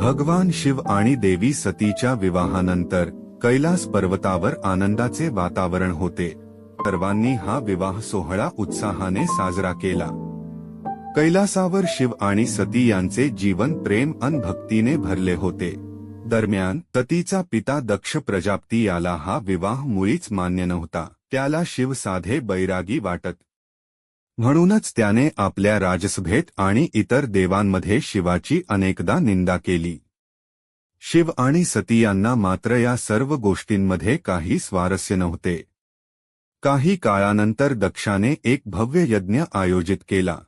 भगवान शिव आणि देवी सतीच्या विवाहानंतर कैलास पर्वतावर आनंदाचे वातावरण होते. सर्वांनी हा विवाह सोहळा उत्साहाने साजरा केला. कैलासावर शिव आणि सती यांचे जीवन प्रेम अन भक्तीने भरले होते. दरम्यान सतीचा पिता दक्ष प्रजापती याला हा विवाह मुळीच मान्य नव्हता. त्याला शिव साधे बैरागी वाटत म्हणूनच त्याने आपल्या राजसभेत आणि इतर देवांमध्ये शिवाची अनेकदा निंदा केली. शिव आणि सती यांना मात्र या सर्व गोष्टींमध्ये काही स्वारस्य नव्हते. काही काळानंतर दक्षाने एक भव्य यज्ञ आयोजित केला.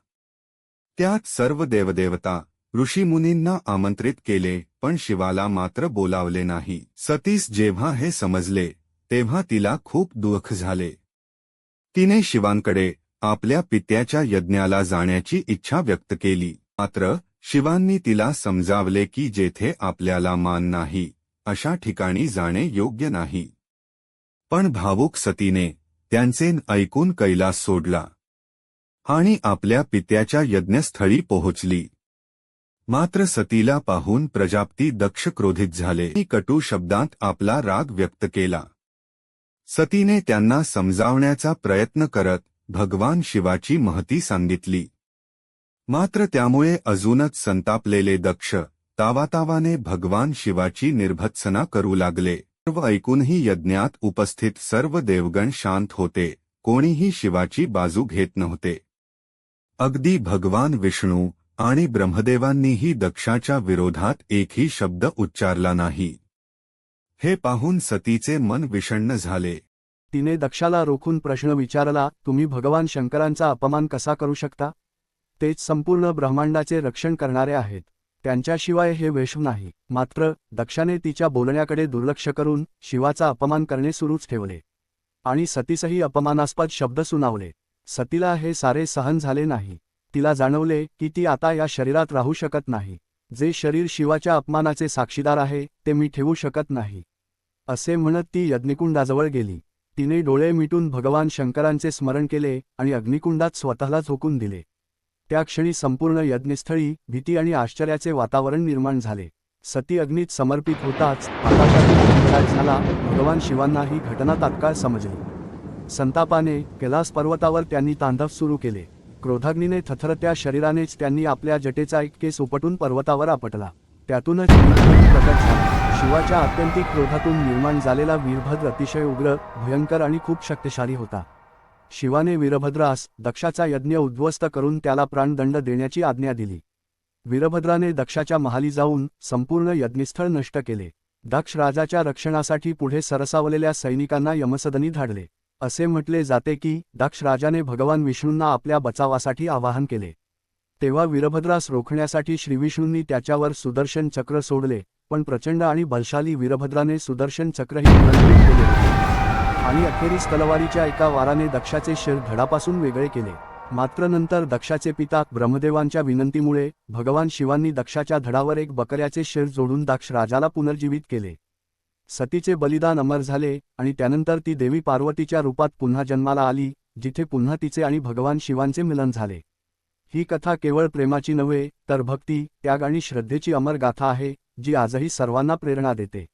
त्यात सर्व देवदेवता ऋषीमुनींना आमंत्रित केले पण शिवाला मात्र बोलावले नाही. सतीस जेव्हा हे समजले तेव्हा तिला खूप दुःख झाले. तिने शिवांकडे आपल्या पित्याच्या यज्ञाला जाण्याची इच्छा व्यक्त केली. मात्र शिवांनी तिला समजावले की जेथे आपल्याला मान नाही अशा ठिकाणी जाणे योग्य नाही. पण भावुक सतीने त्यांचे ऐकून कैलास सोडला. आणि आपल्या पित्याच्या यज्ञस्थळी पोहोचली. मात्र सतीला पाहून प्रजापती दक्ष क्रोधित झाले कटू शब्दांत आपला राग व्यक्त केला. सतीने त्यांना समजावण्याचा प्रयत्न करत भगवान शिवाची महती सांगितली. मात्र त्यामुळे अजूनच संतापलेले दक्ष तावातावाने भगवान शिवाची निर्भत्सना करू लागले. सर्व ऐकूनही यज्ञात उपस्थित सर्व देवगण शांत होते कोणीही शिवाची बाजू घेत नव्हते. अगदी भगवान विष्णू आणि ब्रह्मदेवांनीही दक्षाच्या विरोधात एकही शब्द उच्चारला नाही. हे पाहून सतीचे मन विषण्ण झाले. तिने दक्षाला रोखून प्रश्न विचारला तुम्ही भगवान शंकरांचा अपमान कसा करू शकता? तेच संपूर्ण ब्रह्मांडाचे रक्षण करणारे आहेत. त्यांच्याशिवाय हे वेश नाही. मात्र दक्षाने तिच्या बोलण्याकडे दुर्लक्ष करून शिवाचा अपमान करणे सुरूच ठेवले आणि सतीसही अपमानास्पद शब्द सुनावले. सतीला हे सारे सहन झाले नाही. तिला जाणवले की ती आता या शरीरात राहू शकत नाही. जे शरीर शिवाच्या अपमानाचे साक्षीदार आहे ते मी ठेवू शकत नाही असे म्हणत ती यज्ञकुंडाजवळ गेली. तिने डोळे मिटून भगवान शंकरांचे स्मरण केले आणि अग्निकुंडात स्वतःला झोकून दिले. त्या क्षणी संपूर्ण यज्ञस्थळी भीती आणि आश्चर्याचे वातावरण निर्माण झाले. सती अग्नीत समर्पित होताच आकाशातील झाला भगवान शिवांना ही घटना तात्काळ समजली. संतापाने कैलास पर्वतावर त्यांनी तांधव सुरू केले. क्रोधाग्नीने थथरत्या शरीरानेच त्यांनी आपल्या जटेचा एक केस उपटून पर्वतावर आपटला. त्यातूनच प्रकट शिवाच्या आत्यंतिक क्रोधातून निर्माण झालेला वीरभद्र अतिशय उग्र भयंकर आणि खूप शक्तिशाली होता. शिवाने वीरभद्रास दक्षाचा यज्ञ उद्ध्वस्त करून त्याला प्राणदंड देण्याची आज्ञा दिली. वीरभद्राने दक्षाच्या महाली जाऊन संपूर्ण यज्ञस्थळ नष्ट केले. दक्ष राजाच्या रक्षणासाठी पुढे सरसावलेल्या सैनिकांना यमसदनी धाडले. असे म्हटले जाते की दक्ष राजाने भगवान विष्णूंना आपल्या बचावासाठी आवाहन केले. तेव्हा वीरभद्रास रोखण्यासाठी श्रीविष्णूंनी त्याच्यावर सुदर्शन चक्र सोडले. पण प्रचंड आणि बलशाली वीरभद्राने सुदर्शन चक्रही नियंत्रित केले आणि अखेरीस तलवारीच्या एका वाराने दक्षाचे शिर धडापासून वेगळे केले. मात्र नंतर दक्षाचे पिता ब्रह्मदेवांच्या विनंतीमुळे भगवान शिवांनी दक्षाच्या धडावर एक बकऱ्याचे शिर जोडून दक्ष राजाला पुनर्जीवित केले. सतीचे बलिदान अमर झाले आणि त्यानंतर ती देवी पार्वतीच्या रूपात पुन्हा जन्माला आली जिथे पुन्हा तिचे आणि भगवान शिवांचे मिलन झाले. ही कथा केवळ प्रेमाची नव्हे तर भक्ती त्याग आणि श्रद्धेची अमर गाथा आहे जी आजही सर्वांना प्रेरणा देते.